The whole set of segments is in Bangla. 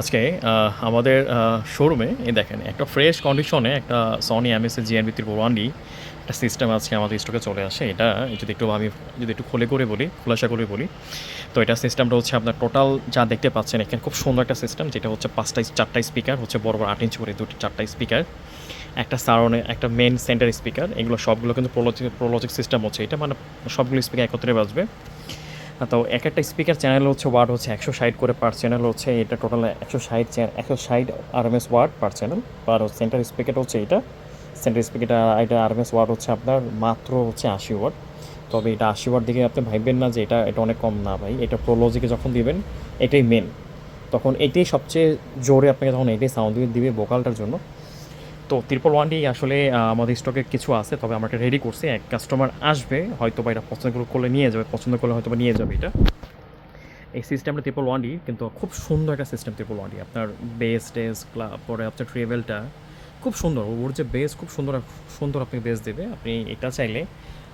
আজকে আমাদের শোরুমে এই দেখেন, একটা ফ্রেশ কন্ডিশনে একটা সনি এমএসএ জিএনবি ত্রিপুর ওয়ান ডি একটা সিস্টেম আজকে আমাদের স্টকে চলে আসে। এটা যদি একটু আমি, যদি একটু খুলে করে বলি, খোলাসা করে বলি, তো এটা সিস্টেমটা হচ্ছে আপনার টোটাল যা দেখতে পাচ্ছেন, এখানে খুব সুন্দর একটা সিস্টেম যেটা হচ্ছে পাঁচটা, চারটা স্পিকার হচ্ছে বড় বড় আট ইঞ্চ করে দুটি, চারটা স্পিকার একটা সারনে একটা মেন সেন্টার স্পিকার এগুলো সবগুলো কিন্তু প্রোলজিক প্রোলজিক সিস্টেম হচ্ছে। এটা মানে সবগুলো স্পিকার একত্রে বাজবে। তো এক একটা স্পিকার চ্যানেল হচ্ছে ওয়ার্ড হচ্ছে একশো ষাট করে পার চ্যানেল হচ্ছে, এটা টোটাল একশো ষাট একশো ষাট RMS watt per channel per center স্পিকারটা হচ্ছে এটা। সেন্টার স্পিকারটা এটা আরএমএস ওয়ার্ড হচ্ছে আপনার মাত্র হচ্ছে আশি ওয়ার্ড তবে এটা আশি ওয়ার্ড দিকে আপনি ভাববেন না যে এটা এটা অনেক কম না ভাই, এটা প্রোলজিকে যখন দিবেন, এটাই মেন তখন এটাই সবচেয়ে জোরে আপনাকে তখন এটাই সাউন্ড দিবে ভোকালটার জন্য। তো ত্রিপল ওয়ানটি আসলে আমাদের স্টকে কিছু আছে, তবে আমরা এটা রেডি করছি। এক কাস্টমার আসবে হয়তো বা এটা পছন্দ করলে নিয়ে যাবে, পছন্দ করলে হয়তো নিয়ে যাবে এটা। এই সিস্টেমটা ত্রিপল ওয়ান ডি কিন্তু খুব সুন্দর একটা সিস্টেম ত্রিপল ওয়ান ডি আপনার বেস টেস ক্লাব পরে আপনার ট্রেভেলটা খুব সুন্দর। ওর যে বেস খুব সুন্দর সুন্দর আপনি বেস দেবে। আপনি এটা চাইলে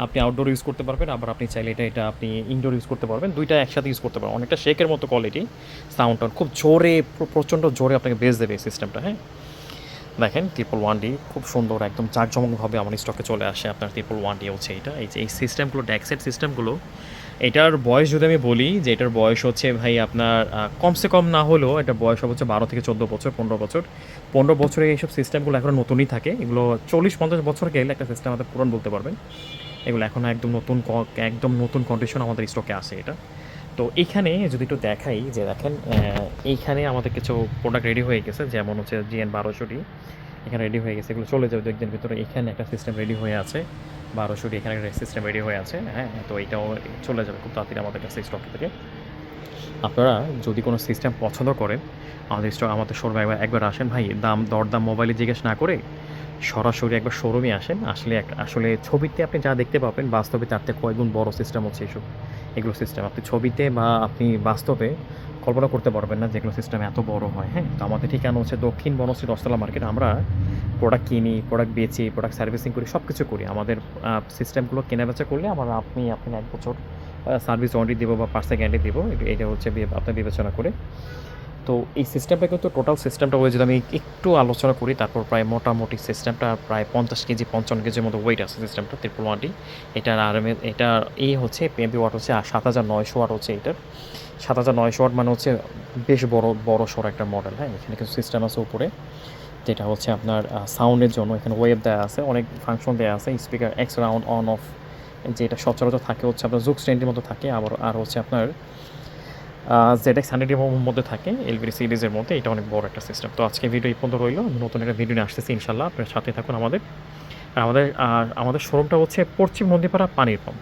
আপনি আউটডোর ইউজ করতে পারবেন, আবার আপনি চাইলে এটা এটা আপনি ইনডোর ইউজ করতে পারবেন। দুইটা একসাথে ইউজ করতে পারবেন। অনেকটা শেকের মতো কোয়ালিটি সাউন্ডটা খুব জোরে, প্রচণ্ড জোরে আপনাকে বেস দেবে এই সিস্টেমটা হ্যাঁ? দেখেন ট্রিপল ওয়ান ডি খুব সুন্দর, একদম জাঁকজমকভাবে আমার স্টকে চলে আসে আপনার ট্রিপল ওয়ান ডি হচ্ছে এটা এই যে এই সিস্টেমগুলো ড্যাক্সেট সিস্টেমগুলো এটার বয়স যদি আমি বলি, যে এটার বয়স হচ্ছে ভাই আপনার কমসে কম না হলেও এটা বয়স হচ্ছে বারো থেকে চোদ্দ বছর, পনেরো বছর। পনেরো বছরে এইসব সিস্টেমগুলো এখন নতুনই থাকে। এগুলো চল্লিশ পঞ্চাশ বছর গেলে একটা সিস্টেম আমাদের পুরন বলতে পারবেন। এগুলো এখন একদম নতুন একদম নতুন কন্ডিশন আমাদের স্টকে আসে এটা। তো এইখানে যদি একটু দেখাই যে দেখেন এইখানে আমাদের কিছু প্রোডাক্ট রেডি হয়ে গেছে, যেমন হচ্ছে জিএন বারোশোটি। এখানে রেডি হয়ে গেছে, এগুলো চলে যাবে দু ভিতরে। এখানে একটা সিস্টেম রেডি হয়ে আছে, বারোশোটি এখানে একটা সিস্টেম রেডি হয়ে আছে হ্যাঁ? তো এটাও চলে যাবে খুব তাড়াতাড়ি আমাদের কাছে স্টক থেকে। আপনারা যদি কোনো সিস্টেম পছন্দ করেন, আমাদের স্টক আমাদের শোরুমে একবার একবার আসেন ভাই, দাম দরদাম মোবাইলে জিজ্ঞেস না করে সরাসরি একবার শোরুমে আসেন। আসলে এক- আসলে ছবিতে আপনি যা দেখতে পাবেন, বাস্তবে তার থেকে কয়েকগুণ বড় সিস্টেম হচ্ছে এইসব এগুলো সিস্টেম আপনি ছবিতে বা আপনি বাস্তবে কল্পনা করতে পারবেন না যেগুলো সিস্টেম এত বড় হয় হ্যাঁ? তো আমাদের ঠিকানা হচ্ছে দক্ষিণ বনশ্রী দশতলা মার্কেট আমরা প্রোডাক্ট কিনি প্রোডাক্ট বেচি প্রোডাক্ট সার্ভিসিং করি সব কিছু করি। আমাদের সিস্টেমগুলো কেনা বেচা করলে আমরা আপনি আপনি এক বছর সার্ভিস ওয়ারেন্টি দেবো বা পার্সে গ্যারান্টি দেবো। এটা- হচ্ছে বি- আপনি বিবেচনা করে। তো এই সিস্টেমটা কিন্তু টোটাল সিস্টেমটা ওই যদি আমি একটু আলোচনা করি, তারপর প্রায় মোটামুটি সিস্টেমটা প্রায় পঞ্চাশ কেজি, পঞ্চান্ন কেজির মতো ওয়েট আছে সিস্টেমটা ত্রিপুল ওয়ানটি এটার আর এটার এই হচ্ছে পিএমপি ওয়াট হচ্ছে, আর সাত হাজার নয়শো ওয়াট হচ্ছে এটার। সাত হাজার নয়শো ওয়াট মানে হচ্ছে বেশ বড় বড় সড়ো একটা মডেল হ্যাঁ? এখানে কিছু সিস্টেম আছে উপরে। যেটা হচ্ছে আপনার সাউন্ডের জন্য এখানে ওয়েব দেওয়া আছে, অনেক ফাংশন দেওয়া আছে speaker X round on off যেটা সচরাচর থাকে হচ্ছে আপনার জুক স্ট্যান্ডের মতো থাকে, আবার, আর হচ্ছে আপনার জেড এক্স হান্ড্রেড হান্ড্রেডের মধ্যে থাকে এলবিডি সিরিজের মধ্যে, এটা অনেক বড় একটা সিস্টেম তো আজকে ভিডিও এই পর্যন্ত রইল নতুন একটা ভিডিও নিয়ে আসতেছি ইনশাল্লাহ আপনার সাথে থাকুন আমাদের। আর আমাদের আর আমাদের শোরুমটা হচ্ছে পশ্চিম নদীপাড়া পানির পাম্প